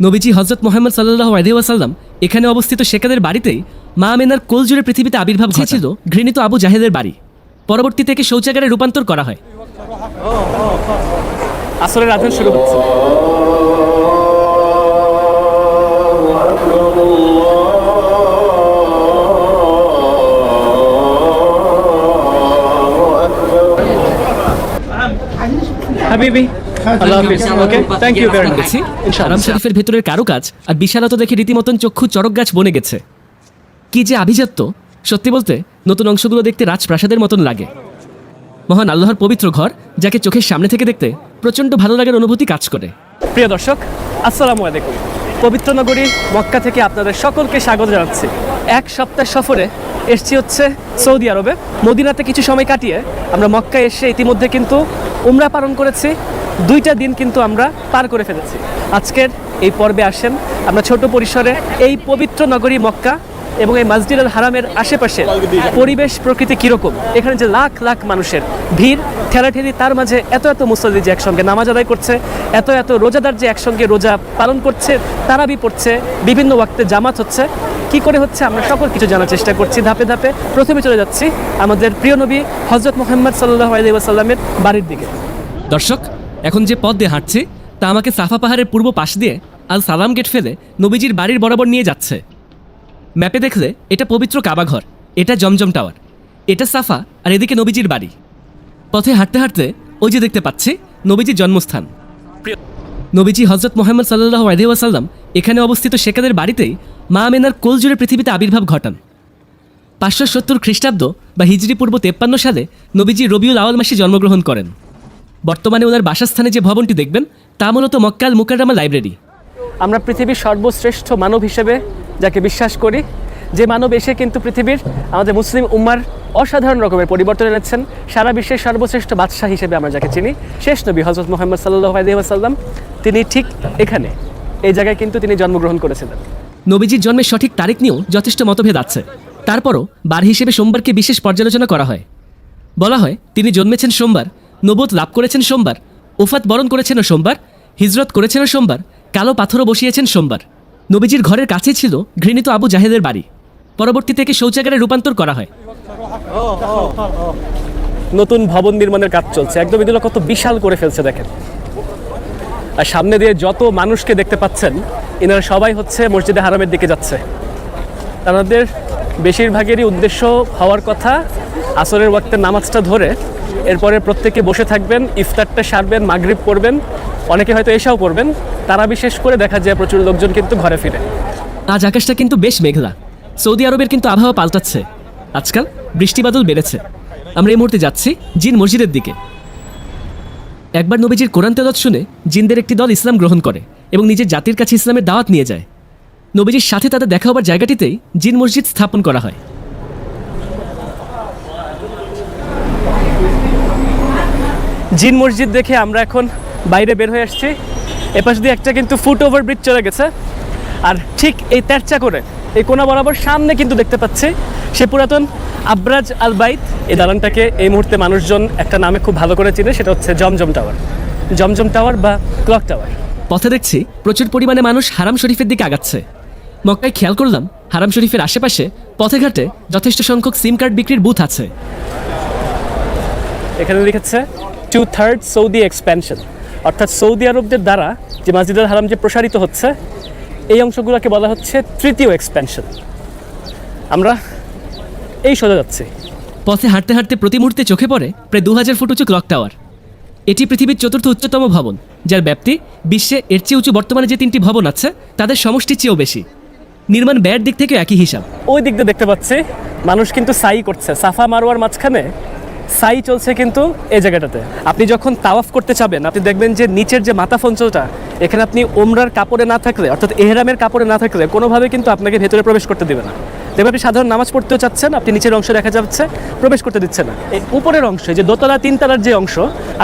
নবীজি হজরত মোহাম্মদ সাল্লাহ আলহিহাসাল্লাম এখানে অবস্থিত শেখাদের বাড়িতেই মা আমেনার কোল জুড়ে পৃথিবীতে আবির্ভাব ঘটেছিল ঘৃণিত আবু জাহেদের বাড়ি। পরবর্তী থেকে শৌচাগারে রূপান্তর করা হয়। আসলে আধান শুরু হচ্ছে। হাবিবি আল্লাহ হাফিজ। Okay thank you very much দেখছি শরীফের ভেতরের কারুকাজ আর বিশালতা দেখে রীতিমতন চক্ষু চরক গাছ বনে গেছে। কি যে আভিজাত্য। সত্যি বলতে নতুন অংশগুলো দেখতে রাজপ্রাসাদের মতন লাগে। মহান আল্লাহর পবিত্র ঘর যাকে চোখের সামনে থেকে দেখতে প্রচণ্ড ভালো লাগার অনুভূতি কাজ করে। প্রিয় দর্শক আসসালামু আলাইকুম। পবিত্র নগরী মক্কা থেকে আপনাদের সকলকে স্বাগত জানাচ্ছি। এক সপ্তাহ সফরে এসছি হচ্ছে সৌদি আরবে। মদিনাতে কিছু সময় কাটিয়ে আমরা মক্কায় এসে ইতিমধ্যে কিন্তু উমরা পালন করেছি। দুইটা দিন কিন্তু আমরা পার করে ফেলেছি। আজকের এই পর্বে আসেন আমরা ছোট পরিসরে এই পবিত্র নগরী মক্কা এবং এই মসজিদ আল হারামের আশেপাশে পরিবেশ প্রকৃতি কীরকম? এখানে যে লাখ লাখ মানুষের ভিড়, ঠেলাঠেলি তার মাঝে এত এত মুসল্লি যে একসঙ্গে নামাজ আদায় করছে, এত এত রোজাদার যে একসঙ্গে রোজা পালন করছে তারাবি পড়ছে, বিভিন্ন ওয়াক্তে জামাত হচ্ছে। কি করে হচ্ছে? আমরা সকল কিছু জানার চেষ্টা করছি। ধাপে ধাপে প্রথমে চলে যাচ্ছি আমাদের প্রিয় নবী হজরত মোহাম্মদ সাল্লাহ আলী ওয়াসাল্লামের বাড়ির দিকে। দর্শক এখন যে পথ দিয়ে হাঁটছে তা আমাকে সাফা পাহাড়ের পূর্ব পাশ দিয়ে আল সালাম গেট ফেলে নবীজির বাড়ির বরাবর নিয়ে যাচ্ছে। ম্যাপে দেখলে এটা পবিত্র কাবাঘর এটা জমজম টাওয়ার এটা সাফা আর এদিকে নবীজির বাড়ি। পথে হাঁটতে হাঁটতে ওই যে দেখতে পাচ্ছি নবীজির জন্মস্থান। নবীজি হজরত মোহাম্মদ সাল্লাহ আলহিহাসাল্লাম এখানে অবস্থিত শেখাদের বাড়িতেই মা মেনার কোল জুড়ে পৃথিবীতে আবির্ভাব ঘটান। পাঁচশো সত্তর খ্রিস্টাব্দ বা হিজরি পূর্ব তেপ্পান্ন সালে নবীজি রবিউল আওয়াল মাসে জন্মগ্রহণ করেন। বর্তমানে ওনার বাসস্থানে যে ভবনটি দেখবেন তা মূলত মক্কাল মুকাররামা লাইব্রেরি। আমরা পৃথিবীর সর্বশ্রেষ্ঠ মানব হিসেবে যাকে বিশ্বাস করি যে মানব এসে কিন্তু পৃথিবীর আমাদের মুসলিম উম্মার অসাধারণ রকমের পরিবর্তন এনেছেন। সারা বিশ্বের সর্বশ্রেষ্ঠ বাদশাহ হিসেবে আমরা যাকে চিনি শেষ নবী হজরত মোহাম্মদ সাল্লাহ আলহিহাসাল্লাম তিনি ঠিক এখানে এই জায়গায় কিন্তু তিনি জন্মগ্রহণ করেছিলেন। নবীজির জন্মের সঠিক তারিখ নিয়েও যথেষ্ট মতভেদ আছে। তারপরও বার হিসেবে সোমবারকে বিশেষ পর্যালোচনা করা হয়। বলা হয় তিনি জন্মেছেন সোমবার নবত লাভ করেছেন সোমবার ওফাত বরণ করেছেনও সোমবার, হিজরত করেছেনও সোমবার, কালো পাথরও বসিয়েছেন সোমবার। নবীজির ঘরের কাছে ছিল ঘৃণিত আবু জাহেদের বাড়ি। পরবর্তী থেকে শৌচাগারে রূপান্তর করা হয়। নতুন ভবন নির্মাণের কাজ চলছে। একদম এগুলো কত বিশাল করে ফেলছে, দেখেন। আর সামনে দিয়ে যত মানুষকে দেখতে পাচ্ছেন, এনারা সবাই হচ্ছে মসজিদে হারামের দিকে যাচ্ছে। তাদের বেশিরভাগেরই উদ্দেশ্য হওয়ার কথা, আসরের ওয়াক্তের নামাজটা ধরে এরপরে প্রত্যেকে বসে থাকবেন, ইফতারটা সারবেন, মাগরিব করবেন, অনেকে হয়তো এসাও করবেন তারা বিশেষ করে দেখা যায় প্রচুর লোকজন কিন্তু ঘরে ফিরে। আজ আকাশটা কিন্তু বেশ মেঘলা। সৌদি আরবের কিন্তু আবহাওয়া পাল্টাচ্ছে। আজকাল বৃষ্টিবাদল বেড়েছে। আমরা এই মুহূর্তে যাচ্ছি জিন মসজিদের দিকে। একবার নবীজির কোরআন তেলত শুনে জিনদের একটি দল ইসলাম গ্রহণ করে এবং নিজের জাতির কাছে ইসলামের দাওয়াত নিয়ে যায়। নবীজির সাথে তাদের দেখা হবার জায়গাটিতেই জিন মসজিদ স্থাপন করা হয়। জিন মসজিদ দেখে আমরা এখন বাইরে বের হয়ে আসছি। এপাশ দিয়ে একটা কিন্তু ফুট ওভার ব্রিজ চলে গেছে। আর ঠিক এই তেরচা করে, এই কোনা বরাবর সামনে কিন্তু দেখতে পাচ্ছি সে পুরাতন আব্রাজ আল বাইত। এই দালানটাকে এই মুহূর্তে মানুষজন একটা নামে খুব ভালো করে চিনে, সেটা হচ্ছে জমজম টাওয়ার। জমজম টাওয়ার বা ক্লক টাওয়ার। পথে দেখছি প্রচুর পরিমাণে মানুষ হারাম শরীফের দিকে আগাচ্ছে। মক্কায় খেয়াল করলাম, হারাম শরীফের আশেপাশে পথে ঘাটে যথেষ্ট সংখ্যক সিম কার্ড বিক্রির বুথ আছে। এখানে লিখেছে টু থার্ড সৌদি এক্সপ্যানশন অর্থাৎ সৌদি আরবদের দ্বারা যে মাসজিদুল হারাম যে প্রসারিত হচ্ছে এই অংশগুলোকে বলা হচ্ছে তৃতীয় এক্সপ্যানশন আমরা এই সোজা যাচ্ছি। পথে হাঁটতে হাঁটতে প্রতি মুহূর্তে চোখে পড়ে প্রায় দু হাজার ফুট উঁচু ক্লক টাওয়ার। এটি পৃথিবীর চতুর্থ উচ্চতম ভবন যার ব্যাপ্তি বিশ্বে এর চেয়ে উঁচু বর্তমানে যে তিনটি ভবন আছে তাদের সমষ্টির চেয়েও বেশি। নির্মাণ ব্যয়ের দিক থেকে একই হিসাব। ওই দিক দিয়ে দেখতে পাচ্ছি মানুষ কিন্তু সাই করছে। সাফা মারোয়ার মাঝখানে সাই চলছে কিন্তু এই জায়গাটাতে। আপনি যখন তাওয়াফ করতে চাবেন, আপনি দেখবেন যে নিচের যে মাথা ফঞ্চলটা, এখানে আপনি ওমরার কাপড়ে না থাকলে, অর্থাৎ এহরামের কাপড়ে না থাকলে, কোনোভাবে কিন্তু আপনাকে ভেতরে প্রবেশ করতে দেবে না। দেখবেন আপনি সাধারণ নামাজ পড়তেও চাচ্ছেন, আপনি নিচের অংশ দেখা যাচ্ছে, প্রবেশ করতে দিচ্ছে না। এই উপরের অংশ, যে দোতলা তিনতলার যে অংশ,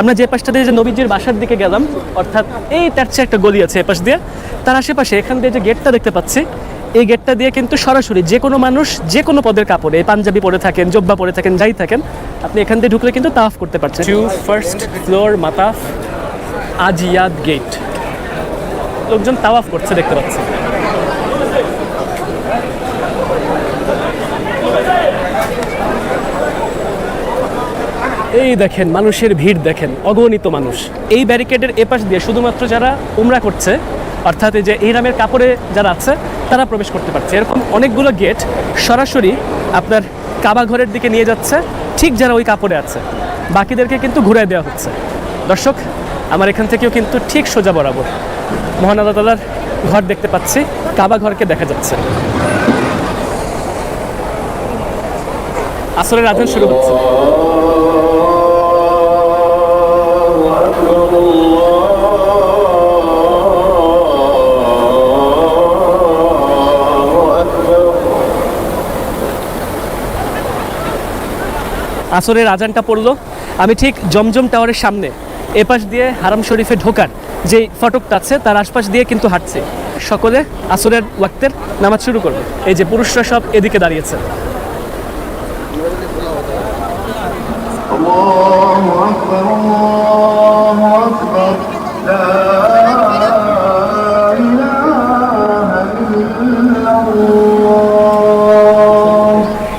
আমরা যে পাশটা দিয়ে যে নবীজির বাসার দিকে গেলাম, অর্থাৎ এই তার চেয়ে একটা গলি আছে এপাশ দিয়ে, তার আশেপাশে এখান দিয়ে যে গেটটা দেখতে পাচ্ছি এই গেটটা দিয়ে কিন্তু সরাসরি যে কোনো মানুষ যে কোনো পদের কাপড়ে এই পাঞ্জাবি পরে থাকেন জব্বা পরে থাকেন যাই থাকেন আপনি এখান দিয়ে ঢুকলে কিন্তু তাফ করতে পারছেন। To first floor মাতাফ Ajyad gate লোকজন তাওয়াফ করছে দেখতে পাচ্ছি। এই দেখেন মানুষের ভিড় দেখেন অগণিত মানুষ। এই ব্যারিকেডের এপাশ দিয়ে শুধুমাত্র যারা উমরা করছে অর্থাৎ এই যে ইহরামের কাপড়ে যারা আছে, তারা প্রবেশ করতে পারছে। এরকম অনেকগুলো গেট সরাসরি আপনার কাবা ঘরের দিকে নিয়ে যাচ্ছে, ঠিক যারা ওই কাপড়ে আছে। বাকিদেরকে কিন্তু ঘুরাই দেওয়া হচ্ছে। দর্শক, আমার এখান থেকেও কিন্তু ঠিক সোজা বরাবর মহান আল্লাহ তালার ঘর দেখতে পাচ্ছি। কাবা ঘরকে দেখা যাচ্ছে। আসরের আধান শুরু হচ্ছে। আসরের আজানটা পড়ল। আমি ঠিক জমজম টাওয়ারের সামনে, এপাশ দিয়ে হারাম শরীফে ঢোকার যে ফটকটা আছে, তার আশপাশ দিয়ে কিন্তু হাঁটছে। সকলে আসরের ওয়াক্তের নামাজ শুরু করবে। এই যে পুরুষরা সব এদিকে দাঁড়িয়েছে।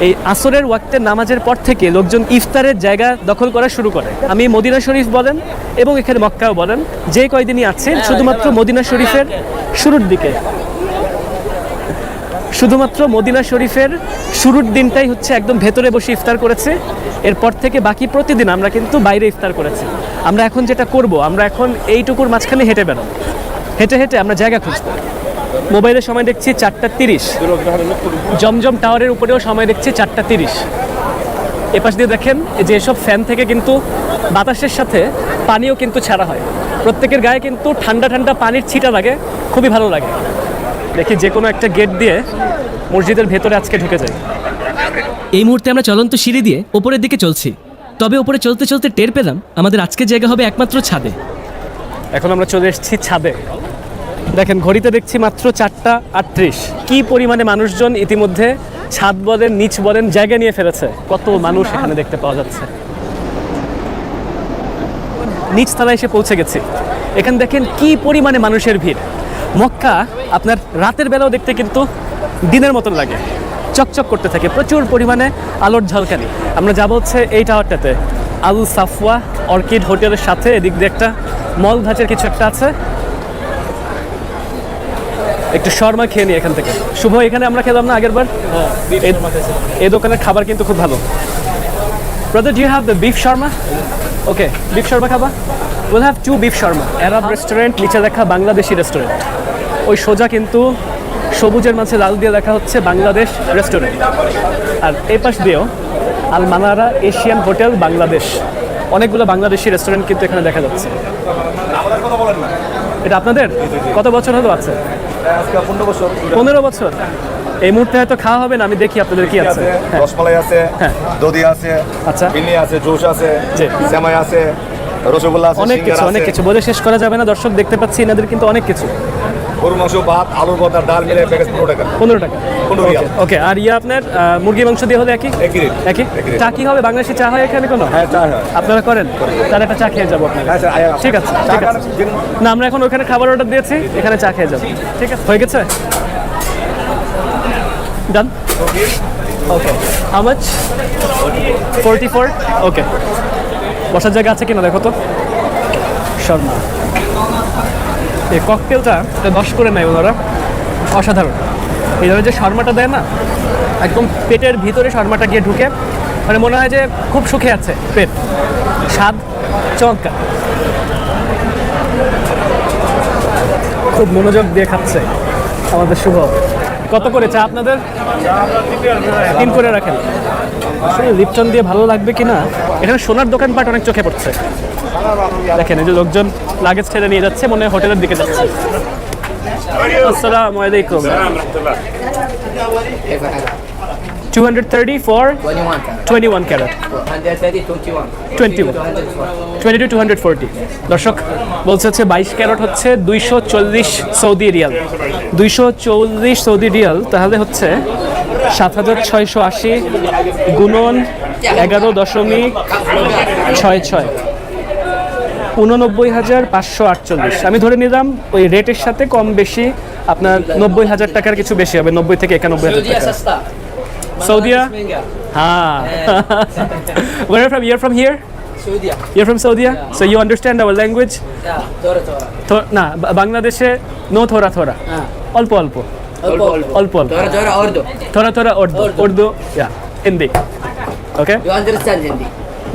এই আসরের ওয়াক্তের নামাজের পর থেকে লোকজন ইফতারের জায়গা দখল করা শুরু করে। আমি মদিনা শরীফ বলেন এবং এখানে মক্কাও বলেন যে কয়দিনই আছেন শুধুমাত্র মদিনা শরীফের শুরুর দিকে। শুধুমাত্র মদিনা শরীফের শুরুর দিনটাই হচ্ছে একদম ভেতরে বসে ইফতার করেছে। এরপর থেকে বাকি প্রতিদিন আমরা কিন্তু বাইরে ইফতার করেছি। আমরা এখন যেটা করব আমরা এখন এইটুকুর মাঝখানে হেঁটে বেরোব হেঁটে হেঁটে আমরা জায়গা খুঁজবো। মোবাইলে সময় দেখছি চারটা তিরিশ। জমজম টাওয়ারের উপরেও সময় দেখছি চারটা তিরিশ। এপাশ দিয়ে দেখেন যে এসব ফ্যান থেকে কিন্তু বাতাসের সাথে পানিও কিন্তু ছাড়া হয়। প্রত্যেকের গায়ে কিন্তু ঠান্ডা ঠান্ডা পানির ছিটা লাগে খুবই ভালো লাগে। দেখি যে কোনো একটা গেট দিয়ে মসজিদের ভেতরে আজকে ঢুকে যাই। এই মুহূর্তে আমরা চলন্ত সিঁড়ি দিয়ে ওপরের দিকে চলছি। তবে ওপরে চলতে চলতে টের পেলাম আমাদের আজকের জায়গা হবে একমাত্র ছাদে। এখন আমরা চলে এসেছি ছাদে। দেখেন, ঘড়িতে দেখছি মাত্র চারটা আটত্রিশ। কি পরিমাণে মানুষজন ইতিমধ্যে ছাদ বলেন, নিচ বলেন, জায়গা নিয়ে ফেলেছে? কত মানুষ এখানে দেখতে পাওয়া যাচ্ছে। নিচ তলায় এসে পৌঁছে গেছি। এখানে দেখেন, কি পরিমাণে মানুষের ভিড়। মক্কা আপনার রাতের বেলাও দেখতে কিন্তু দিনের মতন লাগে। চকচক করতে থাকে, প্রচুর পরিমাণে আলোর ঝলকানি। আমরা যাব হচ্ছে এই টাওয়ারটাতে। আল সাফওয়া অর্কিড হোটেলের সাথে, এদিক দিয়ে একটা মল ধাঁচের কিছু একটা আছে। একটু শর্মা খেয়ে নিই এখান থেকে। শুভ এখানে আমরা খেলাম না আগের বার এই- এই দোকানের খাবার কিন্তু খুব ভালো। Brother do have the beef shawarma? Okay beef shawarma খাবা। Will have two beef shawarma. Arab restaurant নিচে লেখা বাংলাদেশি রেস্টুরেন্ট ওই সোজা কিন্তু সবুজের মাঝে লাল দিয়ে লেখা হচ্ছে বাংলাদেশ রেস্টুরেন্ট আর এই পাশ দিয়েও Al Manara Asian hotel Bangladesh. অনেকগুলো বাংলাদেশি রেস্টুরেন্ট কিন্তু এখানে দেখা যাচ্ছে। এটা আপনাদের? কত বছর হলো আছে? পনেরো বছর। এই মুহূর্তে হয়তো খাওয়া হবে না আমি দেখি আপনাদের কি আছে। হ্যাঁ। রসমালাই আছে হ্যাঁ। দধি আছে আচ্ছা। বিনি আছে জুস আছে জামাই সেমাই আছে রসগোল্লা আছে অনেক কিছু অনেক কিছু। বলে শেষ করা যাবে না দর্শক দেখতে পাচ্ছি এনাদের কিন্তু অনেক কিছু। গরু মাংস ভাত আলুর ভর্তা ডাল মিলে প্যাকেজ পনেরো টাকা। পনেরো টাকা। পনেরো ওকে আর ইয়ে আপনার মুরগি মাংস দিয়ে হলে একই? একই একই? চা কি হবে? বাংলাদেশি চা হয় এখানে কোনো? হ্যাঁ চা হয়। আপনারা করেন। তাহলে একটা চা খেয়ে যাব আপনারা। হ্যাঁ ঠিক আছে ঠিক আছে। না আমরা এখন ওখানে খাবার অর্ডার দিয়েছি এখানে চা খেয়ে যাব। ঠিক আছে? হয়ে গেছে? Done okay how much forty four okay বসার জায়গা আছে কিনা দেখো তো? শর্মা। এই ককটেলটা এটা দশ করে নেয় ওনারা। অসাধারণ। এই ধরনের যে শর্মাটা দেয় না, একদম পেটের ভিতরে শর্মাটা গিয়ে ঢুকে মানে মনে হয় যে খুব সুখে আছে পেট। স্বাদ চমৎকার। খুব মনোযোগ দিয়ে খাচ্ছে আমাদের শুভ। কত করে চা আপনাদের? তিন করে রাখেন। আসলে লিপটন দিয়ে ভালো লাগবে কি না এখানে সোনার দোকানপাট অনেক চোখে পড়ছে। দেখেন, এই যে লোকজন লাগেজ ছেড়ে নিয়ে যাচ্ছে, মনে হয় হোটেলের দিকে যাচ্ছে। আসসালামু আলাইকুম। 230 for 21 21 carat 130 21 21 22 240 দর্শক, বলছে হচ্ছে বাইশ ক্যারট হচ্ছে দুইশো চল্লিশ সৌদি রিয়াল। দুইশো চল্লিশ সৌদি রিয়াল, তাহলে হচ্ছে সাত হাজার ছয়শো আশি গুণন এগারো দশমিক ছয় ছয়। উননব্বই হাজার পাঁচশো আটচল্লিশ। আমি ধরে নিলাম ওই রেটের সাথে কম বেশি আপনার নব্বই হাজার টাকার কিছু বেশি হবে নব্বই থেকে একানব্বই হাজার টাকা। সৌদিয়া? হ্যাঁ। Where from you're from here you're from Saudia. So you understand our language না বাংলাদেশে নো থোরা থোরা অল্প অল্প। অল্প অল্প। থোড়া থোড়া Urdu Hindi okay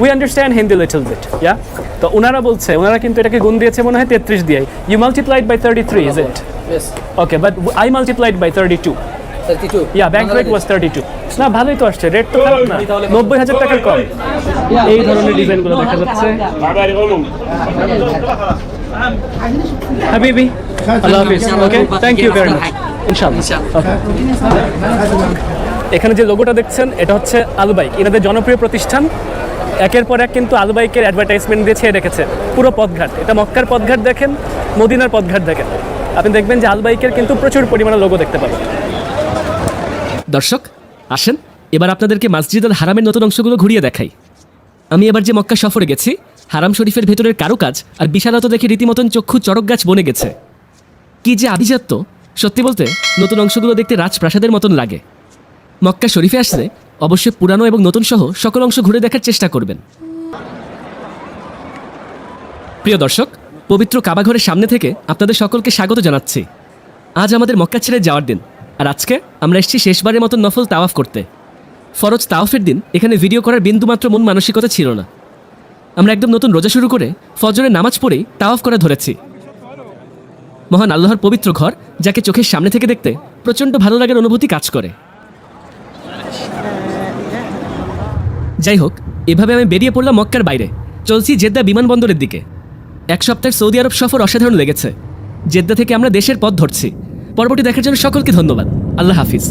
we understand Hindi little bit yeah তো ওনারা বলছে ওনারা কিন্তু এটাকে গুণ দিয়েছে মনে হয় তেত্রিশ দিয়ে you multiplied by thirty three is it okay but I multiplied by thirty two yeah bank rate was thirty two না ভালোই তো আসছে রেট তো খারাপ না। নব্বই হাজার টাকার কম। এই ধরনের ডিজাইনগুলো দেখা যাচ্ছে। হাবিবি আল্লাহ হাফিজ okay thank you very much ইনশাআল্লাহ। এখানে যে লোগোটা দেখছেন এটা হচ্ছে আলবাইক এনাদের জনপ্রিয় প্রতিষ্ঠান একের পর এক কিন্তু আলবাইকের অ্যাডভার্টাইজমেন্ট দিয়ে ছেয়ে রেখেছে। পুরো পথঘাট। এটা মক্কার পথঘাট দেখেন, মদিনার পথঘাট দেখেন। আপনি দেখবেন যে আলবাইকের কিন্তু প্রচুর পরিমাণে লোগো দেখতে পাবেন। দর্শক, আসেন, এবার আপনাদেরকে মসজিদ আল হারামের নতুন অংশগুলো ঘুরিয়ে দেখাই। আমি এবার যে মক্কা সফরে গেছি, হারাম শরীফের ভেতরের কারুকাজ আর বিশালত দেখে রীতিমতন চক্ষু চড়ক গাছ বনে গেছে। কি যে আভিজাত্য! সত্যি বলতে, নতুন অংশগুলো দেখতে রাজপ্রাসাদের মতন লাগে। মক্কা শরীফে আসলে অবশ্যই পুরানো এবং নতুন সহ সকল অংশ ঘুরে দেখার চেষ্টা করবেন। প্রিয় দর্শক, পবিত্র কাবাঘরের সামনে থেকে আপনাদের সকলকে স্বাগত জানাচ্ছি। আজ আমাদের মক্কা ছেড়ে যাওয়ার দিন, আর আজকে আমরা এসেছি শেষবারের মতো নফল তাওয়াফ করতে। ফরজ তাওয়াফের দিন এখানে ভিডিও করার বিন্দুমাত্র মন মানসিকতা ছিল না। আমরা একদম নতুন রোজা শুরু করে ফজরের নামাজ পড়েই তাওয়াফ করা ধরেছি। মহান আল্লাহর পবিত্র ঘর, যাকে চোখের সামনে থেকে দেখতে প্রচণ্ড ভালো লাগার অনুভূতি কাজ করে। যাই হোক এভাবে আমি বেরিয়ে পড়লাম মক্কার বাইরে। চলছি জেদ্দা বিমানবন্দরের দিকে। এক সপ্তাহের সৌদি আরব সফর অসাধারণ লেগেছে। জেদ্দা থেকে আমরা দেশের পথ ধরছি। পরবর্তী দেখার জন্য সকলকে ধন্যবাদ। আল্লাহ হাফিজ।